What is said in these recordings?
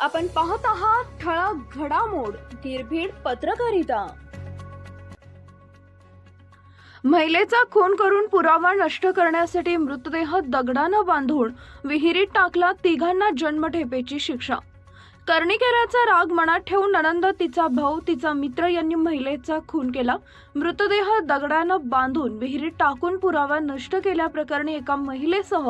आपण पाहत आहात ठळक घडामोड निर्भीड पत्रकारिता. महिलेचा खून करून पुरावा नष्ट करण्यासाठी मृतदेह दगडानं बांधून विहिरीत टाकला तिघांना जन्मठेपेची शिक्षा. कर्णिकेराचा राग मनात ठेवून ननंद तिचा भाऊ तिचा मित्र यांनी महिलेचा खून केला. मृतदेह दगडानं बांधून विहिरीत टाकून पुरावा नष्ट केल्याप्रकरणी एका महिलेसह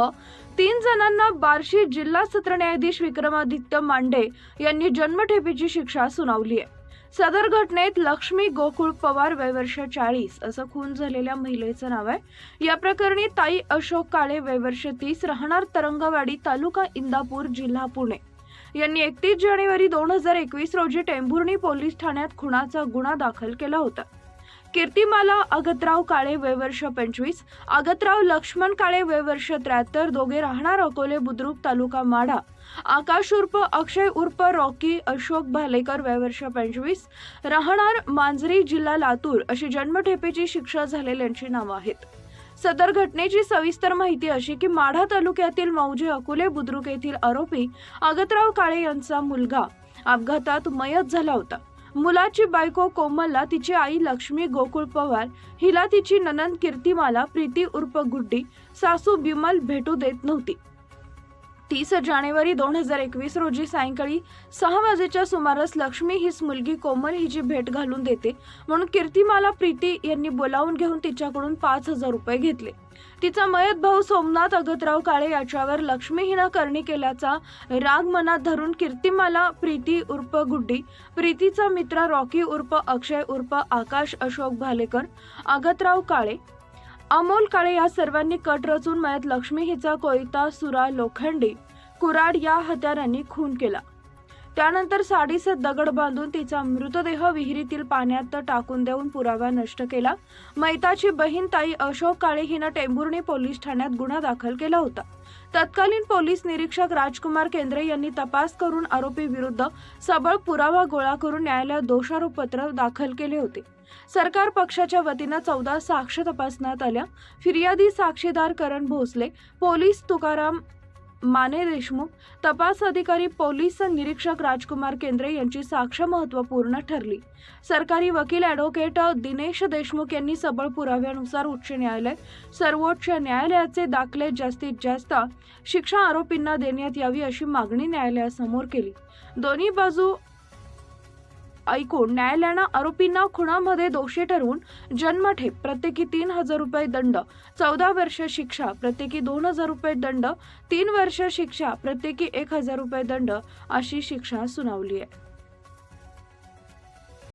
तीन जणांना बार्शी जिल्हा सत्र न्यायाधीश विक्रमादित्य मांडे यांनी जन्मठेपेची शिक्षा सुनावली आहे. सदर घटनेत लक्ष्मी गोकुळ पवार वय वर्ष चाळीस असं खून झालेल्या महिलेचं नाव आहे. या प्रकरणी ताई अशोक काळे वय वर्ष तीस राहणार तरंगवाडी तालुका इंदापूर जिल्हा पुणे. यांनी एकतीस जानेवारी दोन हजार एकवीस रोजी टेंभुर्णी पोलीस ठाण्यात खुनाचा गुन्हा दाखल केला होता. कीर्तिमाला अगतराव काळे वय वर्ष पंचवीस अगतराव लक्ष्मण काळे वय वर्ष त्र्याहत्तर दोघे राहणार अकोले बुद्रुक तालुका माढा आकाश उर्फ अक्षय उर्फ रॉकी अशोक भालेकर वय वर्ष पंचवीस राहणार मांजरी जिल्हा लातूर अशी जन्मठेपेची शिक्षा झालेल्यांची नावं आहेत. सदर घटनेची सविस्तर माहिती अशी की माढा तालुक्यातील मौजे अकोले बुद्रुक येथील आरोपी अगतराव काळे यांचा मुलगा अपघातात मयत झाला होता. मुलाची बायको कोमलला तिची आई लक्ष्मी गोकुळ पवार हिला तिची ननंद कीर्तिमाला प्रीती उर्फ गुड्डी सासू बिमल भेटू देत नव्हती. तीस जानेवारी दोन हजार एकवीस रोजी सायंकाळी सहा वाजेच्या सुमारास लक्ष्मी हीच मुलगी कोमल हिची भेट घालून देते म्हणून कीर्तिमाला प्रीती यांनी बोलावून घेऊन तिच्याकडून पाच हजार रुपये घेतले. तिचा मयत भाऊ सोमनाथ अगतराव काळे याच्यावर लक्ष्मी हिनं करणी केल्याचा राग मनात धरून कीर्तिमाला प्रीती उर्फ गुड्डी प्रीतीचा मित्र रॉकी उर्फ अक्षय उर्फ आकाश अशोक भालेकर अगतराव काळे अमोल काळे या सर्वांनी कट रचून मयत लक्ष्मी हिचा कोयता सुरा लोखंडी कुराड या हत्यारांनी खून केला. त्यानंतर साडीस दगड बांधून तिचा मृतदेह विहिरीतील पाण्यात टाकून देऊन पुरावा नष्ट केला. मैताची बहीण ताई अशोक काळे हिनं टेंभुर्णी पोलीस ठाण्यात गुन्हा दाखल केला होता. तत्कालीन पोलीस निरीक्षक राजकुमार केंद्रे यांनी तपास करून आरोपी विरुद्ध सबळ पुरावा गोळा करून न्यायालयात दोषारोपपत्र दाखल केले होते. सरकार पक्षाच्या वतीनं चौदा साक्ष तपासण्यात आल्या. फिर्यादी साक्षीदार करण भोसले पोलीस तुकाराम माने देशमुख तपास अधिकारी पोलीस निरीक्षक राजकुमार केंद्रे यांची साक्ष महत्त्वपूर्ण ठरली. सरकारी वकील ॲडव्होकेट दिनेश देशमुख यांनी सबळ पुराव्यानुसार उच्च न्यायालय सर्वोच्च न्यायालयाचे दाखले जास्तीत जास्त शिक्षा आरोपींना देण्यात यावी अशी मागणी न्यायालयासमोर केली. दोन्ही बाजू ऐकून न्यायालयानं आरोपींना खुणामध्ये दोषी ठरवून जन्मठेप प्रत्येकी तीन हजार रुपये दंड चौदा वर्ष शिक्षा प्रत्येकी दोन हजार रुपये दंड तीन वर्ष शिक्षा प्रत्येकी एक हजार रुपये दंड अशी शिक्षा सुनावली आहे.